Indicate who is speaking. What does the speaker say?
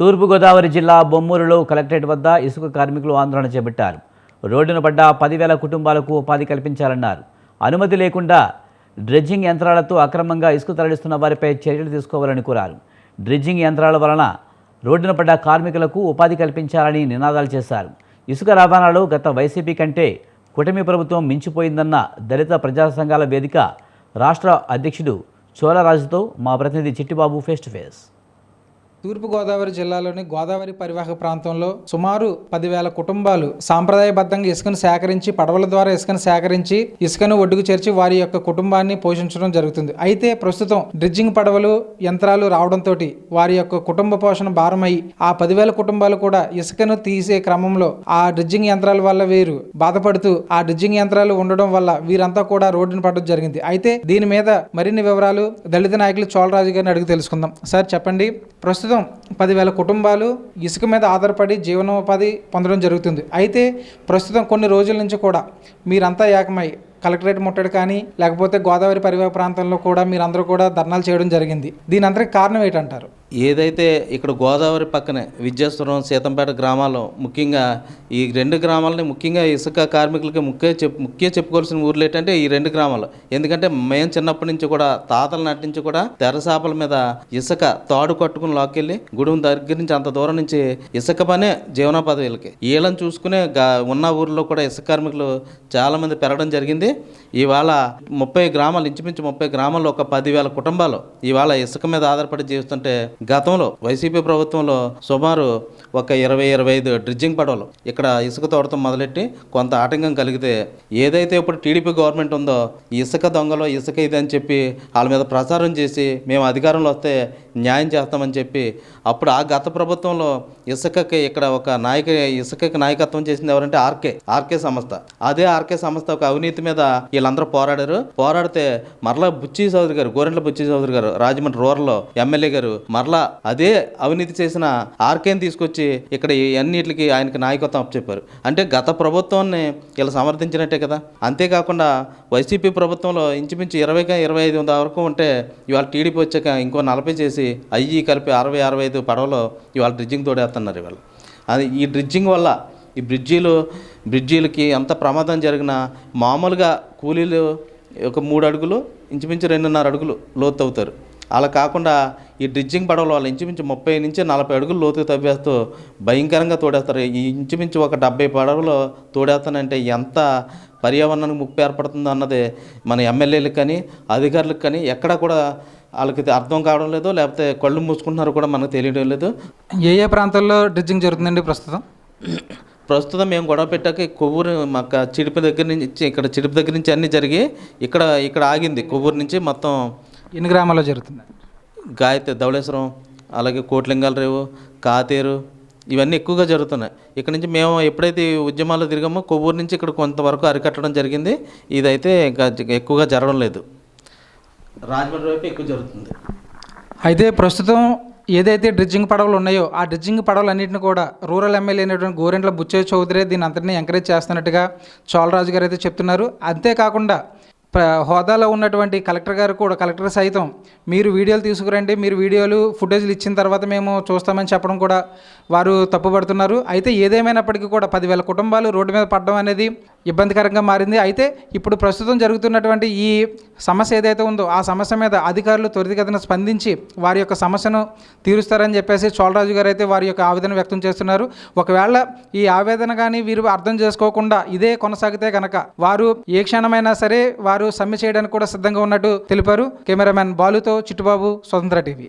Speaker 1: తూర్పుగోదావరి జిల్లా బొమ్మూరులో కలెక్టరేట్ వద్ద ఇసుక కార్మికులు ఆందోళన చేపట్టారు. రోడ్డున పడ్డ పదివేల కుటుంబాలకు ఉపాధి కల్పించాలన్నారు. అనుమతి లేకుండా డ్రెడ్జింగ్ యంత్రాలతో అక్రమంగా ఇసుక తరలిస్తున్న వారిపై చర్యలు తీసుకోవాలని కోరారు. డ్రెడ్జింగ్ యంత్రాల వలన రోడ్డున పడ్డ కార్మికులకు ఉపాధి కల్పించాలని నినాదాలు చేశారు. ఇసుక రవాణాలో గత వైసీపీ కంటే కూటమి ప్రభుత్వం మించిపోయిందన్న దళిత ప్రజా సంఘాల వేదిక రాష్ట్ర అధ్యక్షుడు చోళరాజుతో మా ప్రతినిధి చిట్టిబాబు ఫేస్ టు ఫేస్.
Speaker 2: తూర్పుగోదావరి జిల్లాలోని గోదావరి పరివాహక ప్రాంతంలో సుమారు పదివేల కుటుంబాలు సాంప్రదాయబద్ధంగా ఇసుకను సేకరించి పడవల ద్వారా ఇసుకను సేకరించి ఇసుకను ఒడ్డుకు చేర్చి వారి యొక్క కుటుంబాన్ని పోషించడం జరుగుతుంది. అయితే ప్రస్తుతం డ్రిడ్జింగ్ పడవలు యంత్రాలు రావడంతో వారి యొక్క కుటుంబ పోషణ భారమై ఆ పదివేల కుటుంబాలు కూడా ఇసుకను తీసే క్రమంలో ఆ డ్రిడ్జింగ్ యంత్రాల వల్ల వీరు బాధపడుతూ ఆ డ్రిడ్జింగ్ యంత్రాలు ఉండడం వల్ల వీరంతా కూడా రోడ్డున పడడం జరిగింది. అయితే దీని మీద మరిన్ని వివరాలు దళిత నాయకులు చోళరాజు గారిని అడిగి తెలుసుకుందాం. సార్ చెప్పండి. ప్రస్తుతం ప్రస్తుతం పదివేల కుటుంబాలు ఇసుక మీద ఆధారపడి జీవనోపాధి పొందడం జరుగుతుంది. అయితే ప్రస్తుతం కొన్ని రోజుల నుంచి కూడా మీరంతా ఏకమై కలెక్టరేట్ ముట్టడి కానీ లేకపోతే గోదావరి పరివాహ ప్రాంతంలో కూడా మీరందరూ కూడా ధర్నాలు చేయడం జరిగింది. దీని అందరికి కారణం ఏంటంటారు?
Speaker 3: ఏదైతే ఇక్కడ గోదావరి పక్కనే విద్యాసురం సీతంపేట గ్రామాల్లో ముఖ్యంగా ఈ రెండు గ్రామాలని ముఖ్యంగా ఇసుక కార్మికులకి ముఖ్య చెప్ ముఖ్య చెప్పుకోవాల్సిన ఊర్లు ఏంటంటే ఈ రెండు గ్రామాలు. ఎందుకంటే మేము చిన్నప్పటి నుంచి కూడా తాతల నాటి నుంచి కూడా తెరసాపల మీద ఇసుక తాడు కట్టుకుని లోకెళ్ళి గుడుం దగ్గర నుంచి అంత దూరం నుంచి ఇసుక పనే జీవనోపాధి వీళ్ళకి వీళ్ళని చూసుకునే ఉన్న ఊర్లో కూడా ఇసుక కార్మికులు చాలామంది పెరగడం జరిగింది. ఇవాళ ముప్పై గ్రామాలు ఇంచుమించు ముప్పై గ్రామాల్లో ఒక పదివేల కుటుంబాలు ఇవాళ ఇసుక మీద ఆధారపడి జీవిస్తుంటే గతంలో వైసీపీ ప్రభుత్వంలో సుమారు ఒక ఇరవై ఇరవై ఐదు డ్రిడ్జింగ్ పడవలు ఇక్కడ ఇసుక తోడటం మొదలెట్టి కొంత ఆటంకం కలిగితే ఏదైతే ఇప్పుడు టీడీపీ గవర్నమెంట్ ఉందో ఇసుక దొంగలో ఇసుక ఇది అని చెప్పి వాళ్ళ మీద ప్రచారం చేసి మేము అధికారంలో వస్తే న్యాయం చేస్తామని చెప్పి అప్పుడు ఆ గత ప్రభుత్వంలో ఇసుకకి ఇక్కడ ఒక నాయక ఇసుకకి నాయకత్వం చేసింది ఎవరంటే ఆర్కే ఆర్కే సంస్థ. అదే ఆర్కే సంస్థ ఒక అవినీతి మీద వీళ్ళందరూ పోరాడారు. పోరాడితే మరలా బుచ్చి చౌదరి గారు గోరెంట్ల బుచ్చి చౌదరి గారు రాజమండ్రి రూరల్లో ఎమ్మెల్యే గారు మరలా అదే అవినీతి చేసిన ఆర్కేని తీసుకొచ్చి ఇక్కడ అన్నిటికి ఆయనకి నాయకత్వం అప్పచెప్పారు. అంటే గత ప్రభుత్వాన్ని వీళ్ళు సమర్థించినట్టే కదా. అంతేకాకుండా వైసీపీ ప్రభుత్వంలో ఇంచుమించు ఇరవై ఇరవై ఐదు వందల వరకు ఉంటే ఇవాళ టీడీపీ వచ్చాక ఇంకో నలభై చేసి అయ్యి కలిపి అరవై అరవై ఐదు పడవలో ఇవాళ డ్రిడ్జింగ్ తోడేస్తున్నారు ఇవాళ. అది ఈ డ్రిడ్జింగ్ వల్ల ఈ బ్రిడ్జీలు బ్రిడ్జీలకి ఎంత ప్రమాదం జరిగినా మామూలుగా కూలీలు ఒక మూడు అడుగులు ఇంచుమించు రెండున్నర అడుగులు లోతు అవుతారు అలా కాకుండా ఈ డ్రిడ్జింగ్ పడవల వాళ్ళు ఇంచుమించు ముప్పై నుంచి నలభై అడుగులు లోతు తవ్వేస్తూ భయంకరంగా తోడేస్తారు. ఈ ఇంచుమించు ఒక డెబ్బై పడవలు తోడేస్తానంటే ఎంత పర్యావరణానికి ముప్పు ఏర్పడుతుందో అన్నది మన ఎమ్మెల్యేలకు కానీ అధికారులకు కానీ ఎక్కడా కూడా వాళ్ళకి అర్థం కావడం లేదు. లేకపోతే కళ్ళు మూసుకుంటున్నారో కూడా మనకు తెలియడం లేదు.
Speaker 2: ఏ ఏ ప్రాంతాల్లో డ్రిడ్జింగ్ జరుగుతుందండి ప్రస్తుతం?
Speaker 3: ప్రస్తుతం మేము గొడవ పెట్టాక కొవ్వూరు మాకు చిడిపి దగ్గర నుంచి ఇక్కడ చిడిపి దగ్గర నుంచి అన్నీ జరిగి ఇక్కడ ఇక్కడ ఆగింది. కొవ్వూరు నుంచి మొత్తం
Speaker 2: ఎన్ని గ్రామాల్లో జరుగుతుంది
Speaker 3: గాయత్రి ధవళేశ్వరం అలాగే కోట్లింగాల రేవు కాతేరు ఇవన్నీ ఎక్కువగా జరుగుతున్నాయి. ఇక్కడ నుంచి మేము ఎప్పుడైతే ఈ ఉద్యమాలు తిరిగామో కొవ్వూరు నుంచి ఇక్కడ కొంతవరకు అరికట్టడం జరిగింది. ఇదైతే ఇంకా ఎక్కువగా జరగడం లేదు. రాజమండ్రి వైపు ఎక్కువ జరుగుతుంది.
Speaker 2: అయితే ప్రస్తుతం ఏదైతే డ్రిడ్జింగ్ పడవలు ఉన్నాయో ఆ డ్రిడ్జింగ్ పడవలన్నింటిని కూడా రూరల్ ఎమ్మెల్యే అయినటువంటి గోరెంట్ల బుచ్చయ్య చౌదరి దీని అంతటిని ఎంకరేజ్ చేస్తున్నట్టుగా చోళరాజు గారు అయితే చెప్తున్నారు. అంతేకాకుండా హోదాలో ఉన్నటువంటి కలెక్టర్ గారు కూడా కలెక్టర్ సైతం మీరు వీడియోలు తీసుకురండి మీరు వీడియోలు ఫుటేజ్లు ఇచ్చిన తర్వాత మేము చూస్తామని చెప్పడం కూడా వారు తప్పుపడుతున్నారు. అయితే ఏదేమైనప్పటికీ కూడా పదివేల కుటుంబాలు రోడ్డు మీద పడడం అనేది ఇబ్బందికరంగా మారింది. అయితే ఇప్పుడు ప్రస్తుతం జరుగుతున్నటువంటి ఈ సమస్య ఏదైతే ఉందో ఆ సమస్య మీద అధికారులు త్వరితగతిన స్పందించి వారి యొక్క సమస్యను తీరుస్తారని చెప్పేసి చోళరాజు గారు అయితే వారి యొక్క ఆవేదన వ్యక్తం చేస్తున్నారు. ఒకవేళ ఈ ఆవేదన కానీ వీరు అర్థం చేసుకోకుండా ఇదే కొనసాగితే కనుక వారు ఏ క్షణమైనా సరే వారు సమ్మె చేయడానికి కూడా సిద్ధంగా ఉన్నట్టు తెలిపారు. కెమెరామెన్ బాలుతో చిట్టుబాబు స్వతంత్ర టీవీ.